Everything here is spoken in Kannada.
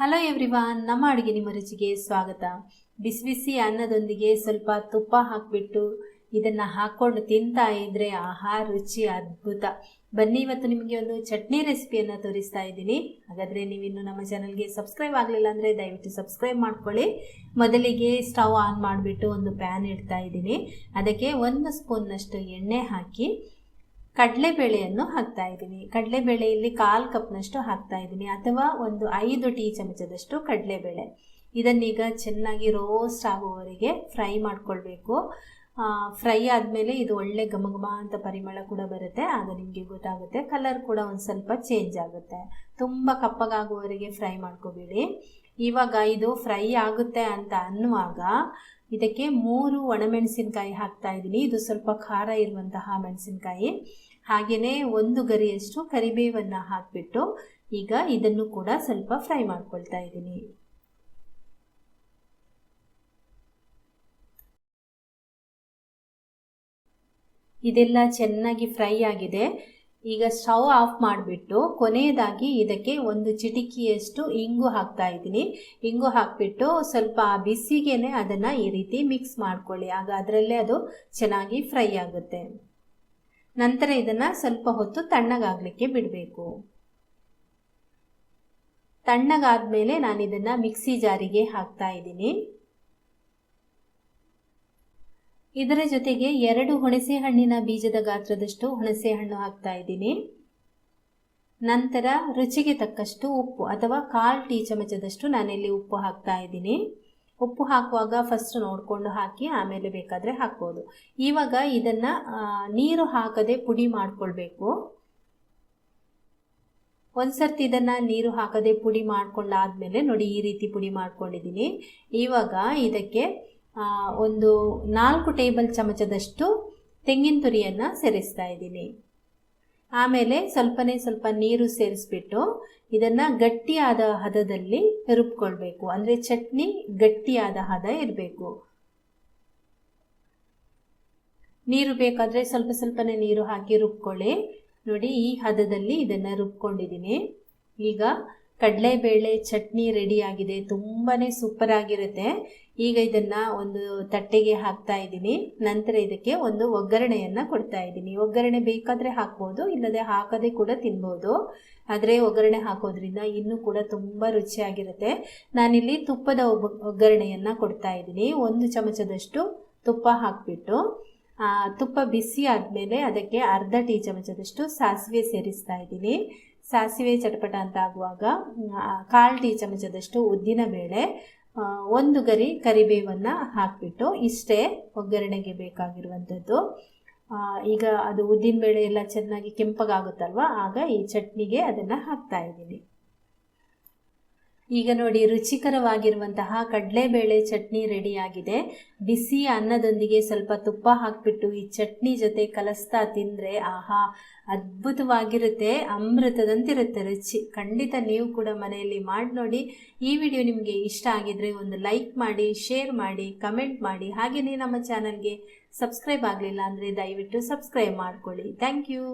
ಹಲೋ ಎವ್ರಿವಾನ್, ನಮ್ಮ ಅಡುಗೆ ನಿಮ್ಮ ರುಚಿಗೆ ಸ್ವಾಗತ. ಬಿಸಿ ಬಿಸಿ ಅನ್ನದೊಂದಿಗೆ ಸ್ವಲ್ಪ ತುಪ್ಪ ಹಾಕಿಬಿಟ್ಟು ಇದನ್ನು ಹಾಕ್ಕೊಂಡು ತಿಂತಾ ಇದ್ರೆ ಆಹಾ, ರುಚಿ ಅದ್ಭುತ. ಬನ್ನಿ, ಇವತ್ತು ನಿಮಗೆ ಒಂದು ಚಟ್ನಿ ರೆಸಿಪಿಯನ್ನು ತೋರಿಸ್ತಾ ಇದ್ದೀನಿ. ಹಾಗಾದರೆ ನೀವಿನ್ನು ನಮ್ಮ ಚಾನಲ್ಗೆ ಸಬ್ಸ್ಕ್ರೈಬ್ ಆಗಲಿಲ್ಲ ಅಂದರೆ ದಯವಿಟ್ಟು ಸಬ್ಸ್ಕ್ರೈಬ್ ಮಾಡ್ಕೊಳ್ಳಿ. ಮೊದಲಿಗೆ ಸ್ಟವ್ ಆನ್ ಮಾಡಿಬಿಟ್ಟು ಒಂದು ಪ್ಯಾನ್ ಇಡ್ತಾ ಇದ್ದೀನಿ. ಅದಕ್ಕೆ ಒಂದು ಸ್ಪೂನ್ನಷ್ಟು ಎಣ್ಣೆ ಹಾಕಿ ಕಡಲೆಬೇಳೆಯನ್ನು ಹಾಕ್ತಾ ಇದ್ದೀನಿ. ಕಡಲೆ ಬೇಳೆಯಲ್ಲಿ ಕಾಲು ಕಪ್ನಷ್ಟು ಹಾಕ್ತಾ ಇದ್ದೀನಿ. ಅಥವಾ ಒಂದು ಐದು ಟೀ ಚಮಚದಷ್ಟು ಕಡಲೆಬೇಳೆ. ಇದನ್ನೀಗ ಚೆನ್ನಾಗಿ ರೋಸ್ಟ್ ಆಗುವವರೆಗೆ ಫ್ರೈ ಮಾಡ್ಕೊಳ್ಬೇಕು. ಫ್ರೈ ಆದಮೇಲೆ ಇದು ಒಳ್ಳೆ ಘಮ ಘಮ ಅಂತ ಪರಿಮಳ ಕೂಡ ಬರುತ್ತೆ. ಆಗ ನಿಮಗೆ ಗೊತ್ತಾಗುತ್ತೆ. ಕಲರ್ ಕೂಡ ಒಂದು ಸ್ವಲ್ಪ ಚೇಂಜ್ ಆಗುತ್ತೆ. ತುಂಬ ಕಪ್ಪಗಾಗುವವರೆಗೆ ಫ್ರೈ ಮಾಡ್ಕೋಬೇಡಿ. ಇವಾಗ ಇದು ಫ್ರೈ ಆಗುತ್ತೆ ಅಂತ ಅನ್ನುವಾಗ ಇದಕ್ಕೆ ಮೂರು ಒಣಮೆಣಸಿನಕಾಯಿ ಹಾಕ್ತಾ ಇದ್ದೀನಿ. ಇದು ಸ್ವಲ್ಪ ಖಾರ ಇರುವಂತಹ ಮೆಣಸಿನಕಾಯಿ. ಹಾಗೆಯೇ ಒಂದು ಗರಿಯಷ್ಟು ಕರಿಬೇವನ್ನು ಹಾಕಿಬಿಟ್ಟು ಈಗ ಇದನ್ನು ಕೂಡ ಸ್ವಲ್ಪ ಫ್ರೈ ಮಾಡ್ಕೊಳ್ತಾ ಇದ್ದೀನಿ. ಇದೆಲ್ಲ ಚೆನ್ನಾಗಿ ಫ್ರೈ ಆಗಿದೆ. ಈಗ ಸ್ಟವ್ ಆಫ್ ಮಾಡಿಬಿಟ್ಟು ಕೊನೆಯದಾಗಿ ಇದಕ್ಕೆ ಒಂದು ಚಿಟಿಕಿಯಷ್ಟು ಇಂಗು ಹಾಕ್ತಾ ಇದ್ದೀನಿ. ಇಂಗು ಹಾಕಿಬಿಟ್ಟು ಸ್ವಲ್ಪ ಬಿಸಿಗೆನೆ ಅದನ್ನು ಈ ರೀತಿ ಮಿಕ್ಸ್ ಮಾಡ್ಕೊಳ್ಳಿ. ಆಗ ಅದರಲ್ಲೇ ಅದು ಚೆನ್ನಾಗಿ ಫ್ರೈ ಆಗುತ್ತೆ. ನಂತರ ಇದನ್ನು ಸ್ವಲ್ಪ ಹೊತ್ತು ತಣ್ಣಗಾಗಲಿಕ್ಕೆ ಬಿಡಬೇಕು. ತಣ್ಣಗಾದ ಮೇಲೆ ನಾನು ಇದನ್ನು ಮಿಕ್ಸಿ ಜಾರಿಗೆ ಹಾಕ್ತಾ ಇದ್ದೀನಿ. ಇದರ ಜೊತೆಗೆ ಎರಡು ಹುಣಸೆ ಹಣ್ಣಿನ ಬೀಜದ ಗಾತ್ರದಷ್ಟು ಹುಣಸೆ ಹಣ್ಣು ಹಾಕ್ತಾ ಇದ್ದೀನಿ. ನಂತರ ರುಚಿಗೆ ತಕ್ಕಷ್ಟು ಉಪ್ಪು ಅಥವಾ ಕಾಲು ಟೀ ಚಮಚದಷ್ಟು ನಾನಿಲ್ಲಿ ಉಪ್ಪು ಹಾಕ್ತಾ ಇದ್ದೀನಿ. ಉಪ್ಪು ಹಾಕುವಾಗ ಫಸ್ಟ್ ನೋಡಿಕೊಂಡು ಹಾಕಿ ಆಮೇಲೆ ಬೇಕಾದರೆ ಹಾಕ್ಬೋದು. ಇವಾಗ ಇದನ್ನು ನೀರು ಹಾಕದೆ ಪುಡಿ ಮಾಡಿಕೊಳ್ಬೇಕು. ಒಂದು ಸರ್ತಿ ಇದನ್ನು ನೀರು ಹಾಕದೆ ಪುಡಿ ಮಾಡಿಕೊಂಡಾದ್ಮೇಲೆ ನೋಡಿ ಈ ರೀತಿ ಪುಡಿ ಮಾಡ್ಕೊಂಡಿದ್ದೀನಿ. ಇವಾಗ ಇದಕ್ಕೆ ಒಂದು ನಾಲ್ಕು ಟೇಬಲ್ ಚಮಚದಷ್ಟು ತೆಂಗಿನ ತುರಿಯನ್ನು ಸೇರಿಸ್ತಾ ಇದ್ದೀನಿ. ಆಮೇಲೆ ಸ್ವಲ್ಪನೇ ಸ್ವಲ್ಪ ನೀರು ಸೇರಿಸ್ಬಿಟ್ಟು ಇದನ್ನು ಗಟ್ಟಿಯಾದ ಹದದಲ್ಲಿ ರುಬ್ಕೊಳ್ಬೇಕು. ಅಂದರೆ ಚಟ್ನಿ ಗಟ್ಟಿಯಾದ ಹದ ಇರಬೇಕು. ನೀರು ಬೇಕಾದರೆ ಸ್ವಲ್ಪ ಸ್ವಲ್ಪನೇ ನೀರು ಹಾಕಿ ರುಬ್ಕೊಳ್ಳಿ. ನೋಡಿ, ಈ ಹದದಲ್ಲಿ ಇದನ್ನು ರುಬ್ಕೊಂಡಿದ್ದೀನಿ. ಈಗ ಕಡಲೆಬೇಳೆ ಚಟ್ನಿ ರೆಡಿಯಾಗಿದೆ ತುಂಬಾ ಸೂಪರ್ ಆಗಿರುತ್ತೆ. ಈಗ ಇದನ್ನು ಒಂದು ತಟ್ಟೆಗೆ ಹಾಕ್ತಾ ಇದ್ದೀನಿ. ನಂತರ ಇದಕ್ಕೆ ಒಂದು ಒಗ್ಗರಣೆಯನ್ನು ಕೊಡ್ತಾ ಇದ್ದೀನಿ. ಒಗ್ಗರಣೆ ಬೇಕಾದರೆ ಹಾಕ್ಬೋದು, ಇಲ್ಲದೆ ಹಾಕದೆ ಕೂಡ ತಿನ್ಬೋದು. ಆದರೆ ಒಗ್ಗರಣೆ ಹಾಕೋದ್ರಿಂದ ಇನ್ನೂ ಕೂಡ ತುಂಬ ರುಚಿಯಾಗಿರುತ್ತೆ. ನಾನಿಲ್ಲಿ ತುಪ್ಪದ ಒಗ್ಗರಣೆಯನ್ನು ಕೊಡ್ತಾ ಇದ್ದೀನಿ. ಒಂದು ಚಮಚದಷ್ಟು ತುಪ್ಪ ಹಾಕಿಬಿಟ್ಟು ತುಪ್ಪ ಬಿಸಿ ಆದಮೇಲೆ ಅದಕ್ಕೆ ಅರ್ಧ ಟೀ ಚಮಚದಷ್ಟು ಸಾಸಿವೆ ಸೇರಿಸ್ತಾ ಇದ್ದೀನಿ. ಸಾಸಿವೆ ಚಟಪಟ ಅಂತ ಆಗುವಾಗ ಕಾಲು ಟೀ ಚಮಚದಷ್ಟು ಉದ್ದಿನ ಬೇಳೆ ಒಂದು ಗರಿ ಕರಿಬೇವನ್ನು ಹಾಕಿಬಿಟ್ಟು ಇಷ್ಟೇ ಒಗ್ಗರಣೆಗೆ ಬೇಕಾಗಿರುವಂಥದ್ದು. ಈಗ ಅದು ಉದ್ದಿನ ಬೇಳೆ ಎಲ್ಲ ಚೆನ್ನಾಗಿ ಕೆಂಪಗಾಗುತ್ತಲ್ವ ಆಗ ಈ ಚಟ್ನಿಗೆ ಅದನ್ನು ಹಾಕ್ತಾ ಇದ್ದೀನಿ. ಈಗ ನೋಡಿ ರುಚಿಕರವಾಗಿರುವಂತಹ ಕಡಲೆಬೇಳೆ ಚಟ್ನಿ ರೆಡಿಯಾಗಿದೆ. ಬಿಸಿ ಅನ್ನದೊಂದಿಗೆ ಸ್ವಲ್ಪ ತುಪ್ಪ ಹಾಕಿಬಿಟ್ಟು ಈ ಚಟ್ನಿ ಜೊತೆ ಕಲಸ್ತಾ ತಿಂದರೆ ಆಹಾ, ಅದ್ಭುತವಾಗಿರುತ್ತೆ, ಅಮೃತದಂತಿರುತ್ತೆ ರುಚಿ. ಖಂಡಿತ ನೀವು ಕೂಡ ಮನೆಯಲ್ಲಿ ಮಾಡಿ ನೋಡಿ. ಈ ವಿಡಿಯೋ ನಿಮಗೆ ಇಷ್ಟ ಆಗಿದ್ರೆ ಒಂದು ಲೈಕ್ ಮಾಡಿ, ಶೇರ್ ಮಾಡಿ, ಕಮೆಂಟ್ ಮಾಡಿ. ಹಾಗೆಯೇ ನಮ್ಮ ಚಾನಲ್ಗೆ ಸಬ್ಸ್ಕ್ರೈಬ್ ಆಗಲಿಲ್ಲ ಅಂದರೆ ದಯವಿಟ್ಟು ಸಬ್ಸ್ಕ್ರೈಬ್ ಮಾಡ್ಕೊಳ್ಳಿ. Thank you.